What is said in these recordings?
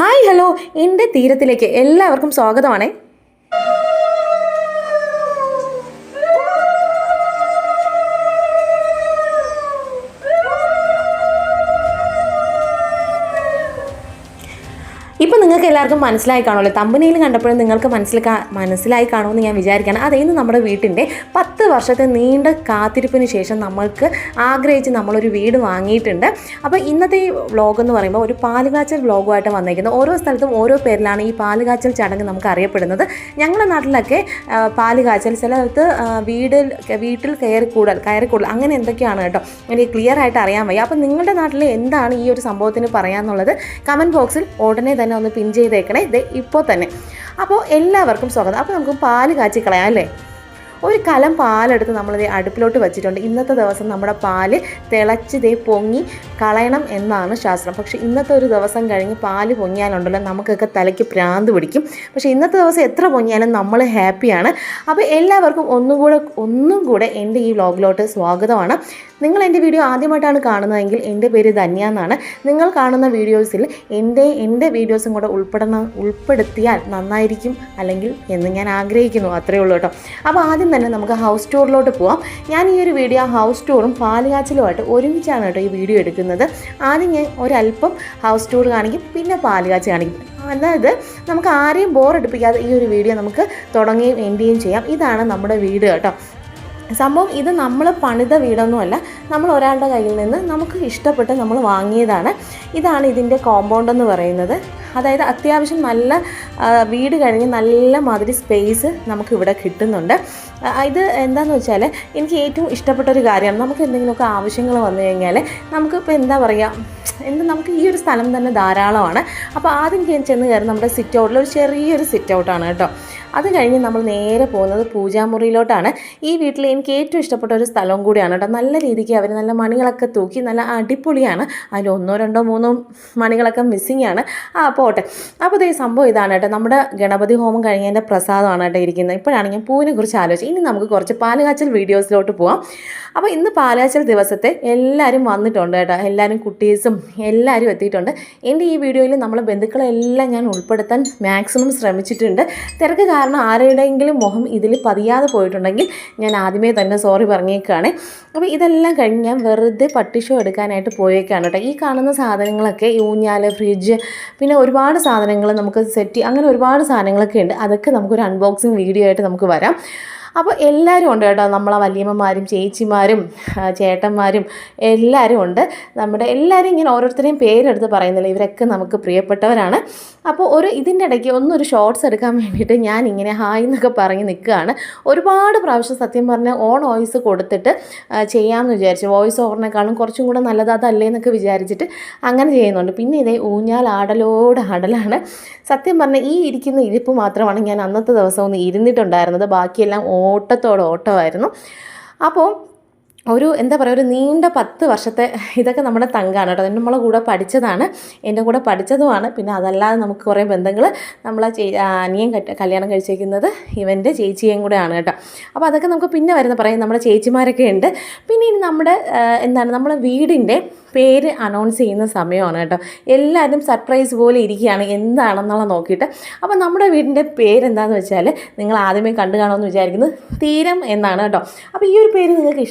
Hi hello എന്റെ തീരത്തിലേക്ക് എല്ലാവർക്കും സ്വാഗതമാണേ. എല്ലാവർക്കും മനസ്സിലായി കാണുമല്ലോ. തമ്പനിയിൽ കണ്ടപ്പോഴും നിങ്ങൾക്ക് മനസ്സിൽ മനസ്സിലായി കാണുമെന്ന് ഞാൻ വിചാരിക്കുകയാണ്. അതേ ഇന്ന് നമ്മുടെ വീട്ടിന്റെ പത്ത് വർഷത്തെ നീണ്ട കാത്തിരിപ്പിന് ശേഷം നമ്മൾക്ക് ആഗ്രഹിച്ച് നമ്മളൊരു വീട് വാങ്ങിയിട്ടുണ്ട്. അപ്പോൾ ഇന്നത്തെ ഈ വ്ളോഗ് എന്ന് പറയുമ്പോൾ ഒരു പാലുകാച്ചൽ വ്ളോഗുമായിട്ട് വന്നിരിക്കുന്നത് ഓരോ സ്ഥലത്തും ഓരോ പേരിലാണ് ഈ പാലുകാച്ചൽ ചടങ്ങ് നമുക്ക് അറിയപ്പെടുന്നത്. ഞങ്ങളുടെ നാട്ടിലൊക്കെ പാലുകാച്ചൽ ചിലർക്ക് വീടിൽ വീട്ടിൽ കയറി കൂടൽ അങ്ങനെ എന്തൊക്കെയാണ് കേട്ടോ? എനിക്ക് ക്ലിയർ ആയിട്ട് അറിയാൻ വയ്യ. അപ്പോൾ നിങ്ങളുടെ നാട്ടിൽ എന്താണ് ഈ ഒരു സംഭവത്തിന് പറയാമെന്നുള്ളത് കമന്റ് ബോക്സിൽ ഉടനെ തന്നെ ഒന്ന് പിൻ ചെയ്തേക്കണേ. ഇത് ഇപ്പോൾ തന്നെ. അപ്പോൾ എല്ലാവർക്കും സ്വാഗതം. അപ്പോൾ നമുക്ക് പാൽ കാച്ചി കളയാം അല്ലേ? ഒരു കലം പാലെടുത്ത് നമ്മളിത് അടുപ്പിലോട്ട് വെച്ചിട്ടുണ്ട്. ഇന്നത്തെ ദിവസം നമ്മുടെ പാൽ തിളച്ച് ദേ പൊങ്ങി കളയണം എന്നാണ് ശാസ്ത്രം. പക്ഷേ ഇന്നത്തെ ഒരു ദിവസം കഴിഞ്ഞ് പാൽ പൊങ്ങിയാലുണ്ടല്ലോ നമുക്കൊക്കെ തലയ്ക്ക് പ്രാന്ത് പിടിക്കും. പക്ഷേ ഇന്നത്തെ ദിവസം എത്ര പൊങ്ങിയാലും നമ്മൾ ഹാപ്പിയാണ്. അപ്പോൾ എല്ലാവർക്കും ഒന്നും കൂടെ ഒന്നും കൂടെ എന്റെ ഈ വ്ലോഗിലോട്ട് സ്വാഗതമാണ്. നിങ്ങൾ എന്റെ വീഡിയോ ആദ്യമായിട്ടാണ് കാണുന്നതെങ്കിൽ എന്റെ പേര് ധന്യ എന്നാണ്. നിങ്ങൾ കാണുന്ന വീഡിയോസിൽ എന്റെ എന്റെ വീഡിയോസും കൂടെ ഉൾപ്പെടുന്ന ഉൾപ്പെടുത്തിയാൽ നന്നായിരിക്കും അല്ലെങ്കിൽ എന്ന് ഞാൻ ആഗ്രഹിക്കുന്നു. അത്രയേ ഉള്ളൂ കേട്ടോ. അപ്പോൾ ആദ്യം തന്നെ നമുക്ക് ഹൗസ് ടൂറിലോട്ട് പോവാം. ഞാൻ ഈ ഒരു വീഡിയോ ഹൗസ് ടൂറും പാലുകാച്ചിലുമായിട്ട് ഒരുമിച്ചാണ് കേട്ടോ ഈ വീഡിയോ എടുക്കുന്നത്. ആദ്യം ഞാൻ ഒരല്പം ഹൗസ് ടൂർ കാണിക്കും പിന്നെ പാലുകാച്ചി കാണിക്കും. അതായത് നമുക്ക് ആരെയും ബോർ എടുപ്പിക്കാതെ ഈ ഒരു വീഡിയോ നമുക്ക് തുടങ്ങുകയും എൻഡ് ചെയ്യാം. ഇതാണ് നമ്മുടെ വീട് കേട്ടോ. സംഭവം ഇത് നമ്മൾ പണിത വീടൊന്നുമല്ല നമ്മൾ ഒരാളുടെ കയ്യിൽ നിന്ന് നമുക്ക് ഇഷ്ടപ്പെട്ട് നമ്മൾ വാങ്ങിയതാണ്. ഇതാണ് ഇതിന്റെ കോമ്പൗണ്ട് എന്ന് പറയുന്നത്. അതായത് അത്യാവശ്യം നല്ല വീട് കഴിഞ്ഞ് നല്ല മാതിരി സ്പേസ് നമുക്ക് ഇവിടെ കിട്ടുന്നുണ്ട്. ഇത് എന്താണെന്ന് വെച്ചാൽ എനിക്ക് ഏറ്റവും ഇഷ്ടപ്പെട്ട ഒരു കാര്യമാണ്. നമുക്ക് എന്തെങ്കിലുമൊക്കെ ആവശ്യങ്ങൾ വന്നു കഴിഞ്ഞാൽ നമുക്കിപ്പോൾ എന്താ പറയുക എന്ത് നമുക്ക് ഈ ഒരു സ്ഥലം തന്നെ ധാരാളമാണ്. അപ്പോൾ ആദ്യം ചെന്ന് കയറി നമ്മുടെ സിറ്റ് ഔട്ടിൽ ഒരു ചെറിയൊരു സിറ്റ് ഔട്ടാണ് കേട്ടോ. അത് കഴിഞ്ഞ് നമ്മൾ നേരെ പോകുന്നത് പൂജാമുറിയിലോട്ടാണ്. ഈ വീട്ടിൽ എനിക്ക് ഏറ്റവും ഇഷ്ടപ്പെട്ട ഒരു സ്ഥലവും കൂടിയാണ് കേട്ടോ. നല്ല രീതിക്ക് അവർ നല്ല മണികളൊക്കെ തൂക്കി നല്ല അടിപൊളിയാണ്. അതിൽ ഒന്നോ രണ്ടോ മൂന്നോ മണികളൊക്കെ മിസ്സിങ് ആണ്. ആ പോട്ടെ. അപ്പോൾ ഇതേ സംഭവം ഇതാണ് കേട്ടോ. നമ്മുടെ ഗണപതി ഹോമം കഴിഞ്ഞതിന്റെ പ്രസാദമാണ് കേട്ടോ ഇരിക്കുന്നത്. ഇപ്പോഴാണെങ്കിൽ പൂവിനെ കുറിച്ച് ആലോചിച്ചത്. ഇനി നമുക്ക് കുറച്ച് പാലുകാച്ചൽ വീഡിയോസിലോട്ട് പോവാം. അപ്പോൾ ഇന്ന് പാലുകാച്ചൽ ദിവസത്തെ എല്ലാവരും വന്നിട്ടുണ്ട് കേട്ടോ. എല്ലാവരും കുട്ടീസും എല്ലാവരും എത്തിയിട്ടുണ്ട്. എന്റെ ഈ വീഡിയോയിൽ നമ്മളെ ബന്ധുക്കളെല്ലാം ഞാൻ ഉൾപ്പെടുത്താൻ മാക്സിമം ശ്രമിച്ചിട്ടുണ്ട്. തിരക്ക് കാരണം ആരുടെയെങ്കിലും മുഖം ഇതിൽ പതിയാതെ പോയിട്ടുണ്ടെങ്കിൽ ഞാൻ ആദ്യമേ തന്നെ സോറി പറഞ്ഞേക്കാണ്. അപ്പോൾ ഇതെല്ലാം കഴിഞ്ഞ് ഞാൻ വെറുതെ പട്ടിഷോ എടുക്കാനായിട്ട് പോയേക്കാണ് കേട്ടോ. ഈ കാണുന്ന സാധനങ്ങളൊക്കെ ഈ ഊഞ്ഞാൽ ഫ്രിഡ്ജ് പിന്നെ ഒരുപാട് സാധനങ്ങൾ നമുക്ക് സെറ്റ് അങ്ങനെ ഒരുപാട് സാധനങ്ങളൊക്കെ ഉണ്ട്. അതൊക്കെ നമുക്കൊരു അൺബോക്സിങ് വീഡിയോ ആയിട്ട് നമുക്ക് വരാം. അപ്പോൾ എല്ലാവരും ഉണ്ട് കേട്ടോ. നമ്മളെ വല്യമ്മമാരും ചേച്ചിമാരും ചേട്ടന്മാരും എല്ലാവരും ഉണ്ട്. നമ്മുടെ എല്ലാവരും ഇങ്ങനെ ഓരോരുത്തരെയും പേരെടുത്ത് പറയുന്നില്ല. ഇവരൊക്കെ നമുക്ക് പ്രിയപ്പെട്ടവരാണ്. അപ്പോൾ ഒരു ഇതിന്റെ ഇടയ്ക്ക് ഒന്നൊരു ഷോർട്സ് എടുക്കാൻ വേണ്ടിയിട്ട് ഞാൻ ഇങ്ങനെ ഹായ് എന്നൊക്കെ പറഞ്ഞ് നിൽക്കുകയാണ്. ഒരുപാട് പ്രാവശ്യം സത്യം പറഞ്ഞാൽ ഓൺ വോയിസ് കൊടുത്തിട്ട് ചെയ്യാമെന്ന് വിചാരിച്ചു. വോയിസ് ഓവറിനേക്കാളും കുറച്ചും കൂടെ നല്ലത് അതല്ലേ എന്നൊക്കെ വിചാരിച്ചിട്ട് അങ്ങനെ ചെയ്യുന്നുണ്ട്. പിന്നെ ഇതേ ഊഞ്ഞാൽ ആടലോട് ആടലാണ്. സത്യം പറഞ്ഞാൽ ഈ ഇരിക്കുന്ന ഇരിപ്പ് മാത്രമാണ് ഞാൻ അന്നത്തെ ദിവസം ഒന്ന് ഇരുന്നിട്ടുണ്ടായിരുന്നത്. ബാക്കിയെല്ലാം ഓട്ടത്തോട് ഓട്ടമായിരുന്നു. അപ്പോൾ ഒരു എന്താ പറയുക ഒരു നീണ്ട പത്ത് വർഷത്തെ ഇതൊക്കെ നമ്മുടെ തങ്കാണ് കേട്ടോ. നമ്മളെ കൂടെ പഠിച്ചതാണ്. എന്റെ കൂടെ പഠിച്ചതുമാണ്. പിന്നെ അതല്ലാതെ നമുക്ക് കുറേ ബന്ധങ്ങൾ നമ്മളെ ചേ അനിയൻ കല്യാണം കഴിച്ചേക്കുന്നത് ഇവന്റെ ചേച്ചിയും കൂടെയാണ് കേട്ടോ. അപ്പോൾ അതൊക്കെ നമുക്ക് പിന്നെ വരുന്ന പറയും നമ്മുടെ ചേച്ചിമാരൊക്കെ ഉണ്ട്. പിന്നെ ഇനി നമ്മുടെ എന്താണ് നമ്മളെ വീടിന്റെ പേര് അനൗൺസ് ചെയ്യുന്ന സമയമാണ് കേട്ടോ. എല്ലാവരും സർപ്രൈസ് പോലെ ഇരിക്കുകയാണ് എന്താണെന്നുള്ള നോക്കിയിട്ട്. അപ്പോൾ നമ്മുടെ വീടിന്റെ പേരെന്താണെന്ന് വെച്ചാൽ നിങ്ങൾ ആദ്യമേ കണ്ടു കാണുമെന്ന് വിചാരിക്കുന്നത് തീരം എന്നാണ് കേട്ടോ. അപ്പോൾ ഈ ഒരു പേര് നിങ്ങൾക്ക്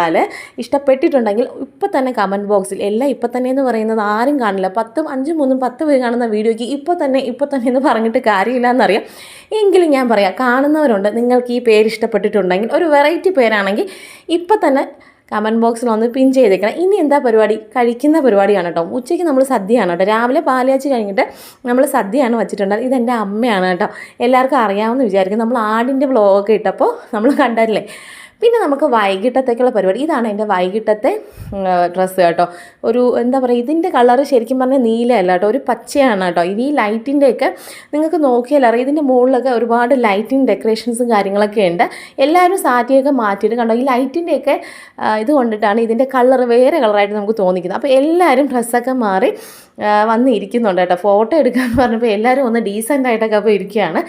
ഇഷ്ടപ്പെട്ടാൽ ഇഷ്ടപ്പെട്ടിട്ടുണ്ടെങ്കിൽ ഇപ്പോൾ തന്നെ കമന്റ് ബോക്സിൽ എല്ലാം ഇപ്പോൾ തന്നെ എന്ന് പറയുന്നത് ആരും കാണില്ല. പത്തും അഞ്ചും മൂന്നും പത്ത് പേര് കാണുന്ന വീഡിയോയ്ക്ക് ഇപ്പോൾ തന്നെ ഇപ്പോൾ തന്നെ എന്ന് പറഞ്ഞിട്ട് കാര്യമില്ല എന്നറിയാം എങ്കിലും ഞാൻ പറയാം കാണുന്നവരുണ്ട്. നിങ്ങൾക്ക് ഈ പേര് ഇഷ്ടപ്പെട്ടിട്ടുണ്ടെങ്കിൽ ഒരു വെറൈറ്റി പേരാണെങ്കിൽ ഇപ്പോൾ തന്നെ കമന്റ് ബോക്സിൽ ഒന്ന് പിൻ ചെയ്തേക്കണം. ഇനി എന്താ പരിപാടി? കഴിക്കുന്ന പരിപാടിയാണ് കേട്ടോ. ഉച്ചയ്ക്ക് നമ്മൾ സദ്യയാണ് കേട്ടോ. രാവിലെ പാലിയാച്ച് കഴിഞ്ഞിട്ട് നമ്മൾ സദ്യയാണ് വെച്ചിട്ടുള്ളത് ഇതെന്റെ അമ്മയാണ് കേട്ടോ. എല്ലാവർക്കും അറിയാമെന്ന് വിചാരിക്കും. നമ്മൾ ആടിന്റെ വ്ളോഗൊക്കെ ഇട്ടപ്പോൾ നമ്മൾ കണ്ടല്ലേ? പിന്നെ നമുക്ക് വൈകിട്ടത്തേക്കുള്ള പരിപാടി. ഇതാണ് എന്റെ വൈകിട്ടത്തെ ഡ്രസ്സ് കേട്ടോ. ഒരു എന്താ പറയുക ഇതിന്റെ കളറ് ശരിക്കും പറഞ്ഞാൽ നീലയല്ല കേട്ടോ. ഒരു പച്ചയാണ് കേട്ടോ. ഈ ലൈറ്റിന്റെയൊക്കെ നിങ്ങൾക്ക് നോക്കിയാൽ അറിയാം. ഇതിന്റെ മുകളിലൊക്കെ ഒരുപാട് ലൈറ്റിംഗ് ഡെക്കറേഷൻസും കാര്യങ്ങളൊക്കെ ഉണ്ട്. എല്ലാവരും സാറ്റിയൊക്കെ മാറ്റിയിട്ട് കണ്ടോ? ഈ ലൈറ്റിന്റെയൊക്കെ ഇത് കൊണ്ടിട്ടാണ് ഇതിന്റെ കളർ വേറെ കളറായിട്ട് നമുക്ക് തോന്നിക്കുന്നത്. അപ്പോൾ എല്ലാവരും ഡ്രസ്സൊക്കെ മാറി വന്നിരിക്കുന്നുണ്ട് കേട്ടോ. ഫോട്ടോ എടുക്കാമെന്ന് പറഞ്ഞപ്പോൾ എല്ലാവരും ഒന്ന് ഡീസന്റ് ആയിട്ടൊക്കെ അപ്പോൾ ഇരിക്കുകയാണ്.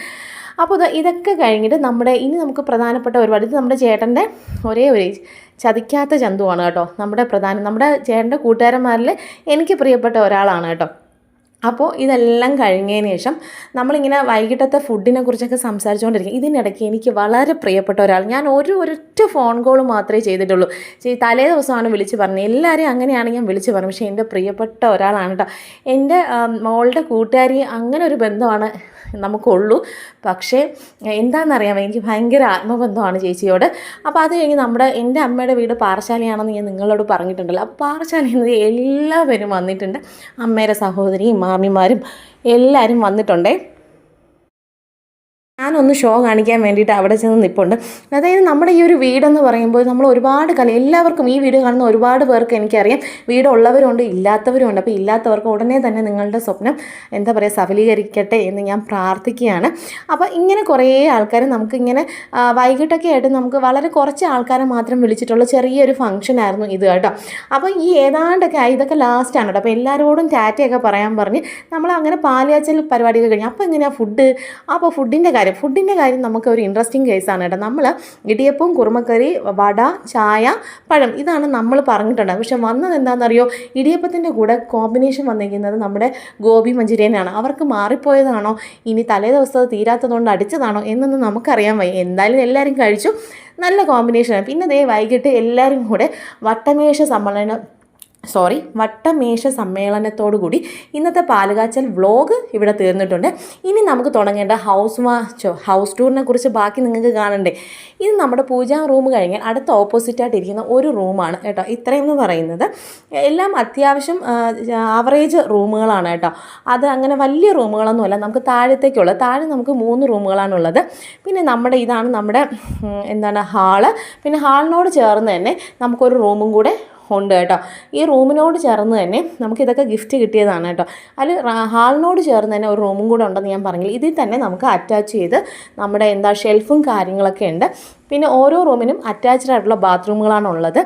അപ്പോൾ ഇത് ഇതൊക്കെ കഴിഞ്ഞിട്ട് നമ്മുടെ ഇനി നമുക്ക് പ്രധാനപ്പെട്ട ഒരുപാട് ഇത് നമ്മുടെ ചേട്ടന്റെ ഒരേ ഒരു ചതിക്കാത്ത ജന്തുവാണ് കേട്ടോ. നമ്മുടെ പ്രധാന നമ്മുടെ ചേട്ടന്റെ കൂട്ടുകാരന്മാരിൽ എനിക്ക് പ്രിയപ്പെട്ട ഒരാളാണ് കേട്ടോ. അപ്പോൾ ഇതെല്ലാം കഴിഞ്ഞതിന് ശേഷം നമ്മളിങ്ങനെ വൈകിട്ടത്തെ ഫുഡിനെ കുറിച്ചൊക്കെ സംസാരിച്ചുകൊണ്ടിരിക്കും. ഇതിനിടയ്ക്ക് എനിക്ക് വളരെ പ്രിയപ്പെട്ട ഒരാൾ. ഞാൻ ഒരു ഒരൊറ്റ ഫോൺ കോൾ മാത്രമേ ചെയ്തിട്ടുള്ളൂ. ചെയ് തലേ ദിവസമാണ് വിളിച്ച് പറഞ്ഞത്. എല്ലാവരെയും അങ്ങനെയാണ് ഞാൻ വിളിച്ച് പറഞ്ഞത്. പക്ഷേ എന്റെ പ്രിയപ്പെട്ട ഒരാളാണ് കേട്ടോ. എന്റെ മോളുടെ കൂട്ടുകാരി അങ്ങനെ ഒരു ബന്ധമാണ് നമുക്കുള്ളൂ. പക്ഷേ എന്താണെന്നറിയാമോ? എനിക്ക് ഭയങ്കര ആത്മബന്ധമാണ് ചേച്ചിയോട്. അപ്പോൾ അത് കഴിഞ്ഞ് നമ്മുടെ എന്റെ അമ്മയുടെ വീട് പാറശാലയാണെന്ന് ഞാൻ നിങ്ങളോട് പറഞ്ഞിട്ടുണ്ടല്ലോ. അപ്പോൾ പാറശാലയിൽ നിന്ന് എല്ലാവരും വന്നിട്ടുണ്ട്. അമ്മയുടെ സഹോദരിയും മാമിമാരും എല്ലാവരും വന്നിട്ടുണ്ടേ. ഞാനൊന്ന് ഷോ കാണിക്കാൻ വേണ്ടിയിട്ട് അവിടെ ചെന്ന് നിൽപ്പുണ്ട് അതായത് നമ്മുടെ ഈ ഒരു വീടെന്ന് പറയുമ്പോൾ നമ്മൾ ഒരുപാട് കല എല്ലാവർക്കും ഈ വീഡിയോ കാണുന്ന ഒരുപാട് പേർക്ക് എനിക്കറിയാം. വീടുള്ളവരുണ്ട് ഇല്ലാത്തവരുണ്ട്. അപ്പോൾ ഇല്ലാത്തവർക്ക് ഉടനെ തന്നെ നിങ്ങളുടെ സ്വപ്നം എന്താ പറയുക സഫലീകരിക്കട്ടെ എന്ന് ഞാൻ പ്രാർത്ഥിക്കുകയാണ്. അപ്പോൾ ഇങ്ങനെ കുറേ ആൾക്കാർ നമുക്കിങ്ങനെ വൈകിട്ടൊക്കെ ആയിട്ട് നമുക്ക് വളരെ കുറച്ച് ആൾക്കാരെ മാത്രം വിളിച്ചിട്ടുള്ള ചെറിയൊരു ഫംഗ്ഷൻ ആയിരുന്നു ഇത് കേട്ടോ. അപ്പോൾ ഈ ഏതാണ്ടൊക്കെ ഇതൊക്കെ ലാസ്റ്റാണ് കേട്ടോ. അപ്പോൾ എല്ലാവരോടും ടാറ്റയൊക്കെ പറയാൻ പറഞ്ഞ് നമ്മൾ അങ്ങനെ പാലിയാച്ചൽ പരിപാടിയൊക്കെ കഴിഞ്ഞു അപ്പോൾ എങ്ങനെയാണ് ഫുഡ് അപ്പോൾ ഫുഡിന്റെ കാര്യം ഫുഡിന്റെ കാര്യം നമുക്ക് ഒരു ഇൻട്രസ്റ്റിംഗ് കേസാണ് കേട്ടോ. നമ്മൾ ഇടിയപ്പവും കുറുമക്കറി വട ചായ പഴം ഇതാണ് നമ്മൾ പറഞ്ഞിട്ടുണ്ട് പക്ഷെ വന്നത് എന്താണെന്നറിയോ? ഇടിയപ്പത്തിന്റെ കൂടെ കോമ്പിനേഷൻ വന്നിരിക്കുന്നത് നമ്മുടെ ഗോപി മഞ്ചൂരിയനാണ്. അവർക്ക് മാറിപ്പോയതാണോ? ഇനി തലേ ദിവസം തീരാത്തതുകൊണ്ട് അടിച്ചതാണോ? എന്നൊന്നും നമുക്കറിയാൻ വയ്യ. എന്തായാലും എല്ലാവരും കഴിച്ചു. നല്ല കോമ്പിനേഷനാണ് പിന്നെ ദേ വൈകിട്ട് എല്ലാവരും കൂടെ വട്ടമേശ സമ്മേളനം സോറി വട്ടമേശ സമ്മേളനത്തോടു കൂടി ഇന്നത്തെ പാലുകാച്ചൽ വ്ളോഗ് ഇവിടെ തീർന്നിട്ടുണ്ട്. ഇനി നമുക്ക് തുടങ്ങേണ്ട ഹൗസ് വാച്ചോ ഹൗസ് ടൂറിനെ കുറിച്ച് ബാക്കി നിങ്ങൾക്ക് കാണണ്ടേ. ഇത് നമ്മുടെ പൂജാ റൂം കഴിഞ്ഞാൽ അടുത്ത ഓപ്പോസിറ്റായിട്ട് ഇരിക്കുന്ന ഒരു റൂമാണ് കേട്ടോ ഇത്രയും എന്ന് പറയുന്നത്. എല്ലാം അത്യാവശ്യം ആവറേജ് റൂമുകളാണ് കേട്ടോ. അത് അങ്ങനെ വലിയ റൂമുകളൊന്നുമല്ല നമുക്ക് താഴത്തേക്കുള്ള താഴെ നമുക്ക് മൂന്ന് റൂമുകളാണുള്ളത്. പിന്നെ നമ്മുടെ ഇതാണ് നമ്മുടെ എന്താണ് ഹാൾ. പിന്നെ ഹാളിനോട് ചേർന്ന് തന്നെ നമുക്കൊരു റൂമും കൂടെ ഉണ്ട് കേട്ടോ. ഈ റൂമിനോട് ചേർന്ന് തന്നെ നമുക്കിതൊക്കെ ഗിഫ്റ്റ് കിട്ടിയതാണ് കേട്ടോ. അതിൽ ഹാളിനോട് ചേർന്ന് തന്നെ ഒരു റൂമും കൂടെ ഉണ്ടെന്ന് ഞാൻ പറഞ്ഞില്ല. ഇതിൽ തന്നെ നമുക്ക് അറ്റാച്ച് ചെയ്ത് നമ്മുടെ എന്താ ഷെൽഫും കാര്യങ്ങളൊക്കെ ഉണ്ട്. പിന്നെ ഓരോ റൂമിനും അറ്റാച്ച്ഡ് ആയിട്ടുള്ള ബാത്റൂമുകളാണ് ഉള്ളത്.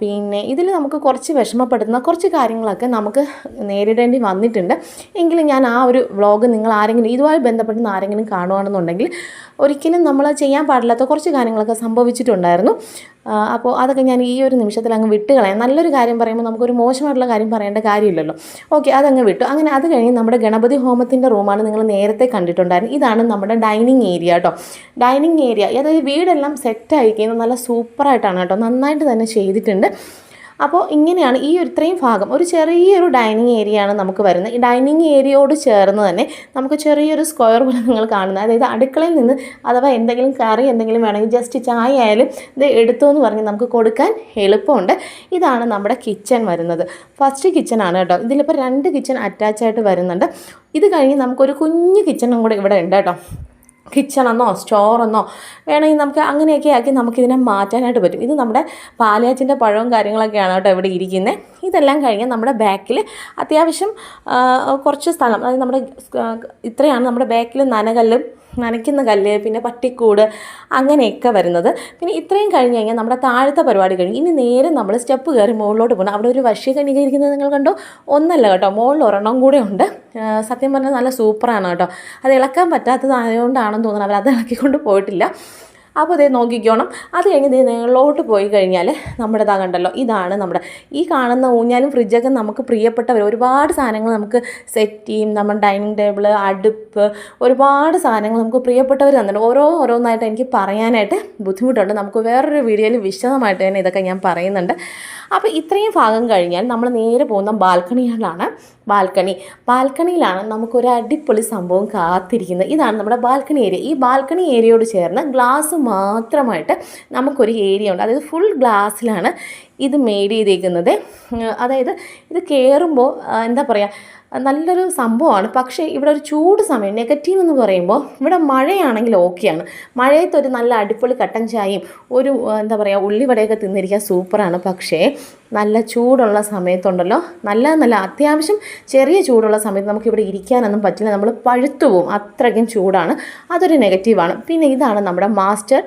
പിന്നെ ഇതിൽ നമുക്ക് കുറച്ച് വിഷമപ്പെടുത്തുന്ന കുറച്ച് കാര്യങ്ങളൊക്കെ നമുക്ക് നേരിടേണ്ടി വന്നിട്ടുണ്ട്. എങ്കിലും ഞാൻ ആ ഒരു വ്ളോഗ് നിങ്ങൾ ആരെങ്കിലും ഇതുമായി ബന്ധപ്പെടുന്ന ആരെങ്കിലും കാണുകയാണെന്നുണ്ടെങ്കിൽ ഒരിക്കലും നമ്മൾ ചെയ്യാൻ പാടില്ലാത്ത കുറച്ച് കാര്യങ്ങളൊക്കെ സംഭവിച്ചിട്ടുണ്ടായിരുന്നു. അപ്പോൾ അതൊക്കെ ഞാൻ ഈ ഒരു നിമിഷത്തിൽ അങ്ങ് വിട്ട് കളയാം. നല്ലൊരു കാര്യം പറയുമ്പോൾ നമുക്കൊരു മോശമായിട്ടുള്ള കാര്യം പറയേണ്ട കാര്യമില്ലല്ലോ. ഓക്കെ അതങ്ങ് വിട്ടു. അങ്ങനെ അത് കഴിഞ്ഞ് നമ്മുടെ ഗണപതി ഹോമത്തിന്റെ റൂമാണ് നിങ്ങൾ നേരത്തെ കണ്ടിട്ടുണ്ടായിരുന്നു. ഇതാണ് നമ്മുടെ ഡൈനിങ് ഏരിയ കേട്ടോ. ഡൈനിങ് ഏരിയ അതായത് വീടെല്ലാം സെറ്റ് കഴിയുന്നത് നല്ല സൂപ്പറായിട്ടാണ് കേട്ടോ നന്നായിട്ട് തന്നെ ചെയ്തിട്ടുണ്ട്. അപ്പോൾ ഇങ്ങനെയാണ് ഈ ഒരു ഇത്രയും ഭാഗം. ഒരു ചെറിയൊരു ഡൈനിങ് ഏരിയ ആണ് നമുക്ക് വരുന്നത്. ഈ ഡൈനിങ് ഏരിയയോട് ചേർന്ന് തന്നെ നമുക്ക് ചെറിയൊരു സ്ക്വയർ പോലെ നിങ്ങൾ കാണുന്നത്. അതായത് അടുക്കളയിൽ നിന്ന് അഥവാ എന്തെങ്കിലും കറി എന്തെങ്കിലും വേണമെങ്കിൽ ജസ്റ്റ് ചായ ആയാലും ഇത് എടുത്തു എന്ന് പറഞ്ഞ് നമുക്ക് കൊടുക്കാൻ എളുപ്പമുണ്ട്. ഇതാണ് നമ്മുടെ കിച്ചൺ വരുന്നത്. ഫസ്റ്റ് കിച്ചൺ ആണ് കേട്ടോ. ഇതിലിപ്പോൾ രണ്ട് കിച്ചൺ അറ്റാച്ച് ആയിട്ട് വരുന്നുണ്ട്. ഇത് കഴിഞ്ഞ് നമുക്കൊരു കുഞ്ഞ് കിച്ചണും കൂടെ ഇവിടെ ഉണ്ട് കേട്ടോ. കിച്ചണെന്നോ സ്റ്റോറെന്നോ വേണമെങ്കിൽ നമുക്ക് അങ്ങനെയൊക്കെ ആക്കി നമുക്കിതിനെ മാറ്റാനായിട്ട് പറ്റും. ഇത് നമ്മുടെ പാലയാച്ചിന്റെ പഴവും കാര്യങ്ങളൊക്കെയാണ് കേട്ടോ ഇവിടെ ഇരിക്കുന്നത് ഇതെല്ലാം കഴിഞ്ഞ് നമ്മുടെ ബാക്കിൽ അത്യാവശ്യം കുറച്ച് സ്ഥലം അതായത് നമ്മുടെ ഇത്രയാണ് നമ്മുടെ ബാക്കിൽ നനകല്ലും നനയ്ക്കുന്ന കല്ല് പിന്നെ പട്ടിക്കൂട് അങ്ങനെയൊക്കെ വരുന്നത്. പിന്നെ ഇത്രയും കഴിഞ്ഞ് കഴിഞ്ഞാൽ നമ്മുടെ താഴത്തെ പരിപാടി കഴിഞ്ഞ് ഇനി നേരെ നമ്മൾ സ്റ്റെപ്പ് കയറി മുകളിലോട്ട് പോകണം. അവിടെ ഒരു വശ്യ ഇരിക്കുന്നത് നിങ്ങൾ കണ്ടോ? ഒന്നല്ല കേട്ടോ മുകളിൽ ഒരെണ്ണം കൂടെ ഉണ്ട്. സത്യം പറഞ്ഞാൽ നല്ല സൂപ്പറാണ് കേട്ടോ. അത് ഇളക്കാൻ പറ്റാത്തതായതുകൊണ്ടാണെന്ന് തോന്നുന്നു അവർ അത് ഇളക്കിക്കൊണ്ട് പോയിട്ടില്ല. അപ്പോൾ ഇതേ നോക്കിക്കോണം. അത് കഴിഞ്ഞ് ഇത് നേളിലോട്ട് പോയി കഴിഞ്ഞാൽ നമ്മുടെ ഇതാ കണ്ടല്ലോ ഇതാണ് നമ്മുടെ ഈ കാണുന്ന ഊഞ്ഞാലും ഫ്രിഡ്ജൊക്കെ നമുക്ക് പ്രിയപ്പെട്ടവർ ഒരുപാട് സാധനങ്ങൾ നമുക്ക് സെറ്റ് ചെയ്യും. നമ്മുടെ ഡൈനിങ് ടേബിൾ അടുപ്പ് ഒരുപാട് സാധനങ്ങൾ നമുക്ക് പ്രിയപ്പെട്ടവർ തന്നിട്ടുണ്ട്. ഓരോ ഓരോന്നായിട്ട് എനിക്ക് പറയാനായിട്ട് ബുദ്ധിമുട്ടുണ്ട്. നമുക്ക് വേറൊരു വീഡിയോയിൽ വിശദമായിട്ട് തന്നെ ഇതൊക്കെ ഞാൻ പറയുന്നുണ്ട്. അപ്പോൾ ഇത്രയും ഭാഗം കഴിഞ്ഞാൽ നമ്മൾ നേരെ പോകുന്ന ബാൽക്കണികളാണ് ബാൽക്കണി. ബാൽക്കണിയിലാണ് നമുക്കൊരു അടിപൊളി സംഭവം കാത്തിരിക്കുന്നത്. ഇതാണ് നമ്മുടെ ബാൽക്കണി ഏരിയ ഈ ബാൽക്കണി ഏരിയയോട് ചേർന്ന് ഗ്ലാസ് മാത്രമായിട്ട് നമുക്കൊരു ഏരിയ ഉണ്ട്. അതായത് ഫുൾ ഗ്ലാസ്സിലാണ് ഇത് മെയ്ഡ് ചെയ്തേക്കുന്നത്. അതായത് ഇത് കയറുമ്പോൾ എന്താ പറയുക നല്ലൊരു സംഭവമാണ്. പക്ഷേ ഇവിടെ ഒരു ചൂട് സമയം നെഗറ്റീവ് എന്ന് പറയുമ്പോൾ ഇവിടെ മഴയാണെങ്കിൽ ഓക്കെയാണ് മഴയത്ത് ഒരു നല്ല അടിപൊളി കട്ടൻ ചായയും ഒരു എന്താ പറയുക ഉള്ളിവടയൊക്കെ തിന്നിരിക്കാൻ സൂപ്പറാണ് പക്ഷേ നല്ല ചൂടുള്ള സമയത്തുണ്ടല്ലോ. നല്ല നല്ല അത്യാവശ്യം ചെറിയ ചൂടുള്ള സമയത്ത് നമുക്കിവിടെ ഇരിക്കാനൊന്നും പറ്റില്ല. നമ്മൾ പഴുത്തു പോവും. അത്രയ്ക്കും ചൂടാണ്. അതൊരു നെഗറ്റീവാണ് പിന്നെ ഇതാണ് നമ്മുടെ മാസ്റ്റർ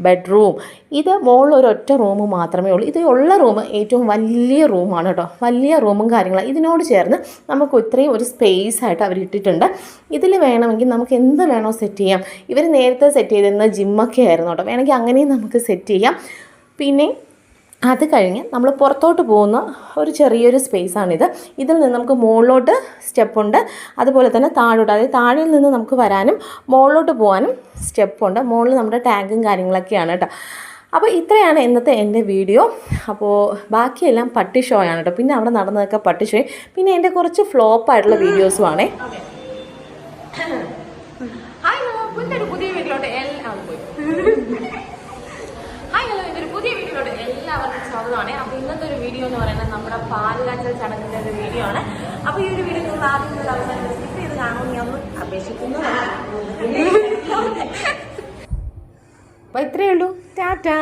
ബെഡ്റൂം ഇത് മുകളിൽ ഒരു ഒറ്റ റൂം മാത്രമേ ഉള്ളൂ. ഇത് ഉള്ള റൂം ഏറ്റവും വലിയ റൂമാണ് കേട്ടോ. വലിയ റൂമും കാര്യങ്ങളും. ഇതിനോട് ചേർന്ന് നമുക്ക് ഇത്രയും ഒരു സ്പേസ് ആയിട്ട് അവർ ഇട്ടിട്ടുണ്ട്. ഇതിൽ വേണമെങ്കിൽ നമുക്ക് എന്ത് വേണോ സെറ്റ് ചെയ്യാം. ഇവർ നേരത്തെ സെറ്റ് ചെയ്തിരുന്ന ജിമ്മൊക്കെ ആയിരുന്നു കേട്ടോ. വേണമെങ്കിൽ അങ്ങനെയും നമുക്ക് സെറ്റ് ചെയ്യാം. പിന്നെ അത് കഴിഞ്ഞ് നമ്മൾ പുറത്തോട്ട് പോകുന്ന ഒരു ചെറിയൊരു സ്പേസാണിത്. ഇതിൽ നിന്ന് നമുക്ക് മുകളിലോട്ട് സ്റ്റെപ്പുണ്ട് അതുപോലെ തന്നെ താഴോട്ട് അതായത് താഴെ നിന്ന് നമുക്ക് വരാനും മുകളിലോട്ട് പോകാനും സ്റ്റെപ്പുണ്ട് മുകളിൽ നമ്മുടെ ടാങ്കും കാര്യങ്ങളൊക്കെയാണ് കേട്ടോ. അപ്പോൾ ഇത്രയാണ് ഇന്നത്തെ എന്റെ വീഡിയോ. അപ്പോൾ ബാക്കിയെല്ലാം പട്ടി ഷോ ആണ് കേട്ടോ. പിന്നെ അവിടെ നടന്നതൊക്കെ പട്ടി ഷോ. പിന്നെ എന്റെ കുറച്ച് ഫ്ലോപ്പായിട്ടുള്ള വീഡിയോസും ആണേ ഹായ് പുതിയ വീട്ടിലോട്ട് എല്ലാം പോയി ഹായ് ഹലോ ഇതൊരു പുതിയ വീഡിയോയിലോട്ട് എല്ലാവർക്കും സ്വാഗതമാണ് അപ്പോൾ ഇന്നത്തെ ഒരു വീഡിയോ എന്ന് പറയുന്നത് നമ്മുടെ പാൽ കാച്ചൽ ചടങ്ങിന്റെ ഒരു വീഡിയോ ആണ് അപ്പോൾ ഈ ഒരു വീഡിയോ നിങ്ങൾ ആദ്യം മുതൽ സ്കിപ്പ് ചെയ്ത് കാണുമെന്ന് ഞാൻ ഒന്ന് അപേക്ഷിക്കുന്നു അപ്പോൾ ഇത്രയേ ഉള്ളൂ. ടാറ്റാ.